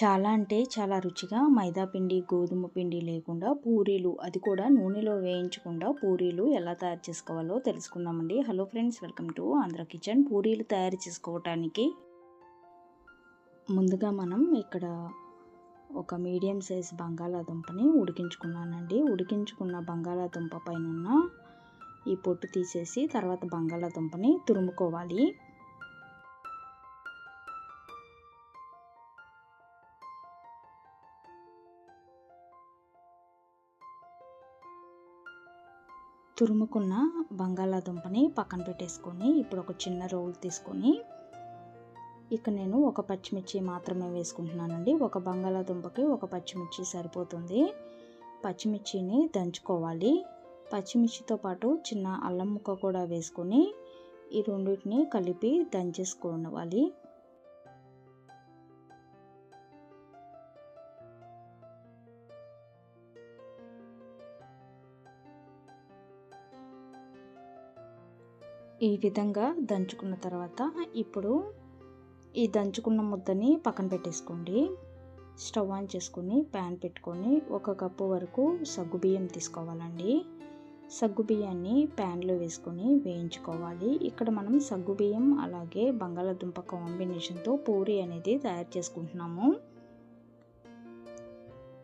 చాలా అంటే చాలా రుచిగా మైదా పిండి గోధుమ పిండి లేకుండా పూరీలు అది కూడా నూనెలో వేయించకుండా పూరీలు ఎలా తయారు చేసుకోవాలో తెలుసుకుందామండి. Hello friends welcome to Andhra kitchen పూరీలు తయారు చేసుకోవటానికి ముందుగా మనం ఇక్కడ ఒక మీడియం సైజ్ బంగాళాదుంపని ఉడికించుకున్నానండి. ఉడికించుకున్న బంగాళాదుంప పైన ఈ పొట్టు తీసేసి తర్వాత బంగాళాదుంపని తురుముకోవాలి. తురుముకున్న బంగాళాదుంపని పక్కన పెట్టేసుకొని ఇప్పుడు ఒక చిన్న రోల్ తీసుకొని ఇక నేను ఒక పచ్చిమిర్చి మాత్రమే వేసుకుంటున్నానండి. ఒక బంగాళాదుంపకి ఒక పచ్చిమిర్చి సరిపోతుంది. పచ్చిమిర్చిని దంచుకోవాలి. పచ్చిమిర్చితో పాటు చిన్న అల్లం ముక్క కూడా వేసుకొని ఈ రెండింటిని కలిపి దంచేసుకోవాలి. ఈ విధంగా దంచుకున్న తర్వాత ఇప్పుడు ఈ దంచుకున్న ముద్దని పక్కన పెట్టేసుకోండి. స్టవ్ ఆన్ చేసుకొని ప్యాన్ పెట్టుకొని ఒక కప్పు వరకు సగ్గుబియ్యం తీసుకోవాలండి. సగ్గుబియ్యాన్ని ప్యాన్లో వేసుకొని వేయించుకోవాలి. ఇక్కడ మనం సగ్గుబియ్యం అలాగే బంగాళాదుంప కాంబినేషన్తో పూరి అనేది తయారు చేసుకుంటున్నాము.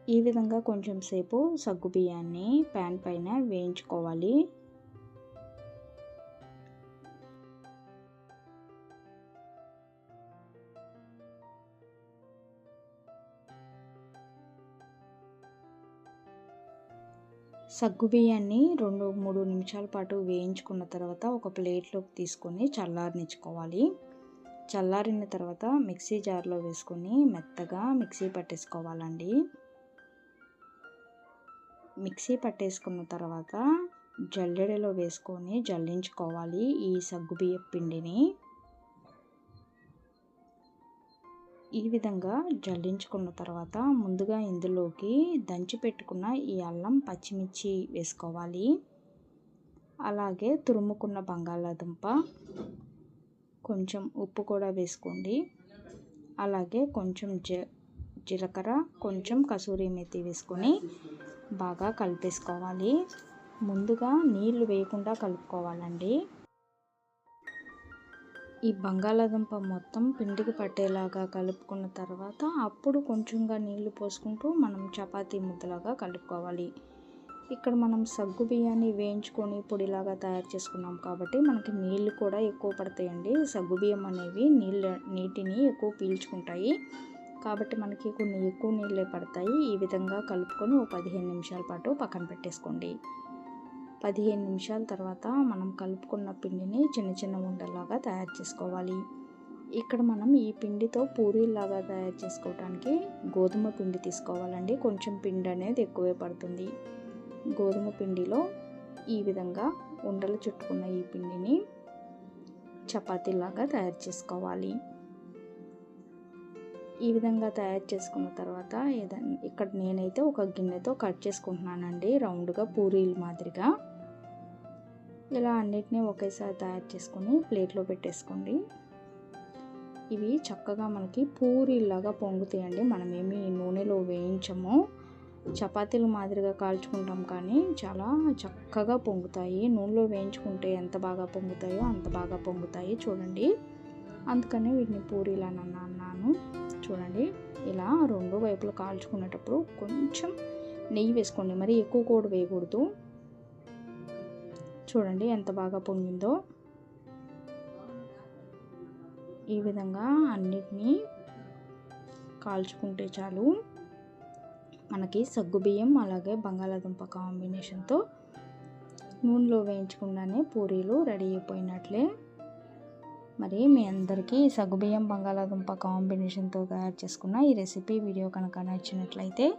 ఈ విధంగా కొంచెం సేపు సగ్గుబియ్యాన్ని ప్యాన్ పైన వేయించుకోవాలి. సగ్గు బియ్యాన్ని రెండు మూడు నిమిషాల పాటు వేయించుకున్న తర్వాత ఒక ప్లేట్లోకి తీసుకొని చల్లారనిచ్చుకోవాలి. చల్లారిన తర్వాత మిక్సీ జార్లో వేసుకొని మెత్తగా మిక్సీ పట్టేసుకోవాలండి. మిక్సీ పట్టేసుకున్న తర్వాత జల్లెడలో వేసుకొని జల్లించుకోవాలి ఈ సగ్గుబియ్య పిండిని. ఈ విధంగా జల్లించుకున్న తర్వాత ముందుగా ఇందులోకి దంచి పెట్టుకున్న ఈ అల్లం పచ్చిమిర్చి వేసుకోవాలి. అలాగే తురుముకున్న బంగాళాదుంప కొంచెం ఉప్పు కూడా వేసుకోండి. అలాగే కొంచెం జ జీలకర్ర కొంచెం కసూరి మెత్తి వేసుకొని బాగా కలిపేసుకోవాలి. ముందుగా నీళ్ళు వేయకుండా కలుపుకోవాలండి. ఈ బంగాళాదుంప మొత్తం పిండికి పట్టేలాగా కలుపుకున్న తర్వాత అప్పుడు కొంచెంగా నీళ్ళు పోసుకుంటూ మనం చపాతీ ముద్దలాగా కలుపుకోవాలి. ఇక్కడ మనం సగ్గు బియ్యాన్ని వేయించుకొని పొడిలాగా తయారు చేసుకున్నాం కాబట్టి మనకి నీళ్ళు కూడా ఎక్కువ పడతాయండి. సగ్గు బియ్యం అనేవి నీళ్ళ నీటిని ఎక్కువ పీల్చుకుంటాయి. కాబట్టి మనకి కొన్ని ఎక్కువ నీళ్ళే పడతాయి. ఈ విధంగా కలుపుకొని ఒక పదిహేను నిమిషాల పాటు పక్కన పెట్టేసుకోండి. పదిహేను నిమిషాల తర్వాత మనం కలుపుకున్న పిండిని చిన్న చిన్న ఉండలాగా తయారు చేసుకోవాలి. ఇక్కడ మనం ఈ పిండితో పూరీలాగా తయారు చేసుకోవడానికి గోధుమ పిండి తీసుకోవాలండి. కొంచెం పిండి అనేది ఎక్కువే పడుతుంది. గోధుమ పిండిలో ఈ విధంగా ఉండలు చుట్టుకున్న ఈ పిండిని చపాతీలాగా తయారు చేసుకోవాలి. ఈ విధంగా తయారు చేసుకున్న తర్వాత ఏదైనా ఇక్కడ నేనైతే ఒక గిన్నెతో కట్ చేసుకుంటున్నానండి. రౌండ్గా పూరీల మాదిరిగా. ఇలా అన్నిటినీ ఒకేసారి తయారు చేసుకొని ప్లేట్లో పెట్టేసుకోండి. ఇవి చక్కగా మనకి పూరీలాగా పొంగుతాయండి. మనమేమి నూనెలో వేయించము. చపాతీలు మాదిరిగా కాల్చుకుంటాం కానీ చాలా చక్కగా పొంగుతాయి. నూనెలో వేయించుకుంటే ఎంత బాగా పొంగుతాయో అంత బాగా పొంగుతాయి. చూడండి. అందుకని వీటిని పూరీలు అని అన్నాను. చూడండి. ఇలా రెండు వైపులు కాల్చుకునేటప్పుడు కొంచెం నెయ్యి వేసుకోండి. మరి ఎక్కువ కూడా వేయకూడదు. చూడండి ఎంత బాగా పొంగిందో. ఈ విధంగా అన్నిటినీ కాల్చుకుంటే చాలు. మనకి సగ్గుబియ్యం అలాగే బంగాళాదుంప కాంబినేషన్తో నూనెలో వేయించకుండానే పూరీలు రెడీ అయిపోయినట్లే. మరి మీ అందరికీ సగ్గుబియ్యం బంగాళాదుంప కాంబినేషన్తో తయారు చేసుకున్న ఈ రెసిపీ వీడియో కనుక నచ్చినట్లయితే